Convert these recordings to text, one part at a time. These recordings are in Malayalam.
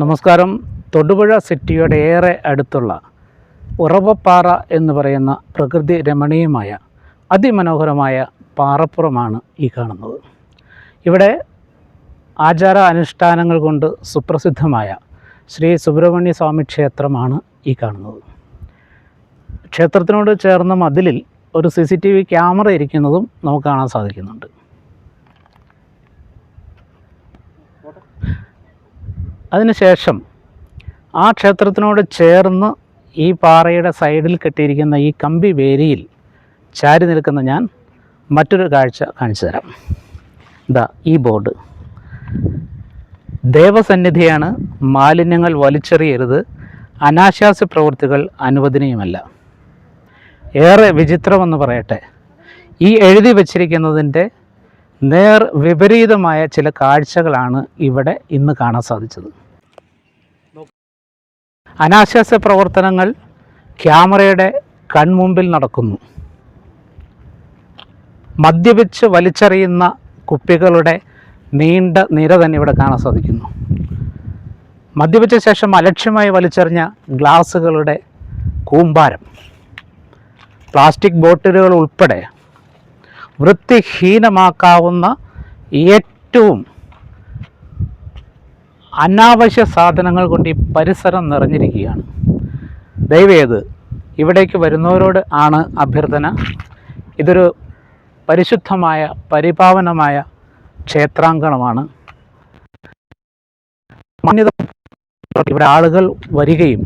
നമസ്കാരം. തൊടുപുഴ സിറ്റിയുടെ ഏറെ അടുത്തുള്ള ഉറവപ്പാറ എന്ന് പറയുന്ന പ്രകൃതി രമണീയമായ അതിമനോഹരമായ പാറപ്പുറമാണ് ഈ കാണുന്നത്. ഇവിടെ ആചാര അനുഷ്ഠാനങ്ങൾ കൊണ്ട് സുപ്രസിദ്ധമായ ശ്രീ സുബ്രഹ്മണ്യ സ്വാമി ക്ഷേത്രമാണ് ഈ കാണുന്നത്. ക്ഷേത്രത്തിനോട് ചേർന്ന മതിലിൽ ഒരു C C T V camera ഇരിക്കുന്നതും നമുക്ക് കാണാൻ സാധിക്കുന്നുണ്ട്. അതിനുശേഷം ആ ക്ഷേത്രത്തിനോട് ചേർന്ന് ഈ പാറയുടെ സൈഡിൽ കെട്ടിയിരിക്കുന്ന ഈ കമ്പി വേരിയിൽ ചാരി നിൽക്കുന്ന ഞാൻ മറ്റൊരു കാഴ്ച കാണിച്ചു തരാം. ഇതാ ഈ ബോർഡ്. ദേവസന്നിധിയാണ് മാലിന്യങ്ങൾ വലിച്ചെറിയരുത്. അനാശാസ്യ പ്രവൃത്തികൾ അനുവദനീയമല്ല. ഏറെ വിചിത്രമെന്ന് പറയട്ടെ. ഈ എഴുതി വച്ചിരിക്കുന്നതിന്റെ നേർ വിപരീതമായ ചില കാഴ്ചകളാണ് ഇവിടെ ഇന്ന് കാണാൻ സാധിച്ചത്. അനാശ്വാസ പ്രവർത്തനങ്ങൾ ക്യാമറയുടെ കൺമുമ്പിൽ നടക്കുന്നു. മദ്യപിച്ച് വലിച്ചെറിയുന്ന കുപ്പികളുടെ നീണ്ട നിര തന്നെ ഇവിടെ കാണാൻ സാധിക്കുന്നു. മദ്യപിച്ച ശേഷം അലക്ഷ്യമായി വലിച്ചെറിഞ്ഞ ഗ്ലാസുകളുടെ കൂമ്പാരം. പ്ലാസ്റ്റിക് ബോട്ടിലുകൾ ഉൾപ്പെടെ വൃത്തിഹീനമാക്കാവുന്ന ഏറ്റവും അനാവശ്യ സാധനങ്ങൾ കൊണ്ട് ഈ പരിസരം നിറഞ്ഞിരിക്കുകയാണ്. ദയവേത് ഇവിടേക്ക് വരുന്നവരോട് ആണ് അഭ്യർത്ഥന. ഇതൊരു പരിശുദ്ധമായ പരിപാവനമായ ക്ഷേത്രാങ്കണമാണ്. ഇവിടെ ആളുകൾ വരികയും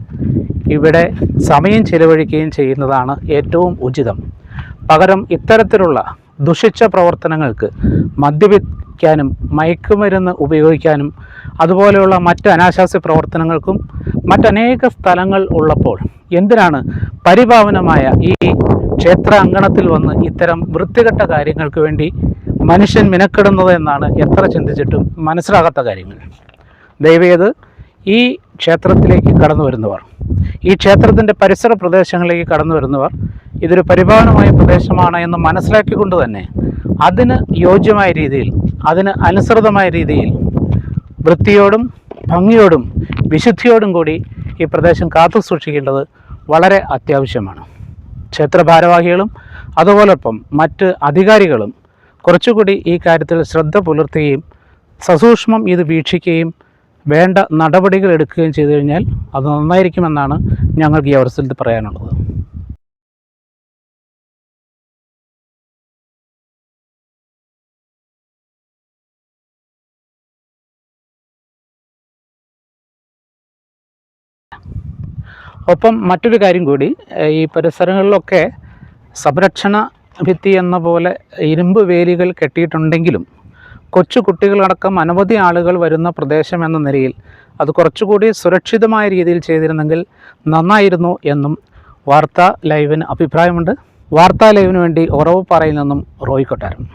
ഇവിടെ സമയം ചിലവഴിക്കുകയും ചെയ്യുന്നതാണ് ഏറ്റവും ഉചിതം. പകരം ഇത്തരത്തിലുള്ള ദുഷിച്ച പ്രവർത്തനങ്ങൾക്ക് മദ്യപിക്കാനും മയക്കുമരുന്ന് ഉപയോഗിക്കാനും അതുപോലെയുള്ള മറ്റ് അനാശാസ്യ പ്രവർത്തനങ്ങൾക്കും മറ്റനേക സ്ഥലങ്ങൾ ഉള്ളപ്പോൾ എന്തിനാണ് പരിഭാവനമായ ഈ ക്ഷേത്ര അങ്കണത്തിൽ വന്ന് ഇത്തരം വൃത്തികെട്ട കാര്യങ്ങൾക്ക് വേണ്ടി മനുഷ്യൻ മിനക്കെടുന്നത് എന്നാണ് എത്ര ചിന്തിച്ചിട്ടും മനസ്സിലാകാത്ത കാര്യങ്ങൾ. ദയവേത് ഈ ക്ഷേത്രത്തിലേക്ക് കടന്നു വരുന്നവർ. ഈ ക്ഷേത്രത്തിന്റെ പരിസര പ്രദേശങ്ങളിലേക്ക് കടന്നു വരുന്നവർ ഇതൊരു പരിപാലനമായ പ്രദേശമാണ് എന്ന് മനസ്സിലാക്കിക്കൊണ്ട് തന്നെ അതിന് യോജ്യമായ രീതിയിൽ അതിന് അനുസൃതമായ രീതിയിൽ വൃത്തിയോടും ഭംഗിയോടും വിശുദ്ധിയോടും കൂടി ഈ പ്രദേശം കാത്തു സൂക്ഷിക്കേണ്ടത് വളരെ അത്യാവശ്യമാണ്. ക്ഷേത്ര ഭാരവാഹികളും അതുപോലൊപ്പം മറ്റ് അധികാരികളും കുറച്ചുകൂടി ഈ കാര്യത്തിൽ ശ്രദ്ധ പുലർത്തുകയും സസൂക്ഷ്മം ഇത് വീക്ഷിക്കുകയും വേണ്ട നടപടികൾ എടുക്കുകയും ചെയ്തു കഴിഞ്ഞാൽ അത് നന്നായിരിക്കുമെന്നാണ് ഞങ്ങൾക്ക് ഈ അവസരത്തിൽ പറയാനുള്ളത്. ഒപ്പം മറ്റൊരു കാര്യം കൂടി ഈ പരിസരങ്ങളിലൊക്കെ സംരക്ഷണ ഭിത്തി എന്ന പോലെ ഇരുമ്പ് വേലികൾ കെട്ടിയിട്ടുണ്ടെങ്കിലും കൊച്ചു കുട്ടികളടക്കം അനവധി ആളുകൾ വരുന്ന പ്രദേശം എന്ന നിലയിൽ അത് കുറച്ചുകൂടി സുരക്ഷിതമായ രീതിയിൽ ചെയ്തിരുന്നെങ്കിൽ നന്നായിരുന്നു എന്നും വാർത്താ ലൈവിന് അഭിപ്രായമുണ്ട്. വാർത്താ ലൈവിന് വേണ്ടി ഉറവുപാറയിൽ നിന്നും റോയി കൊട്ടാരം.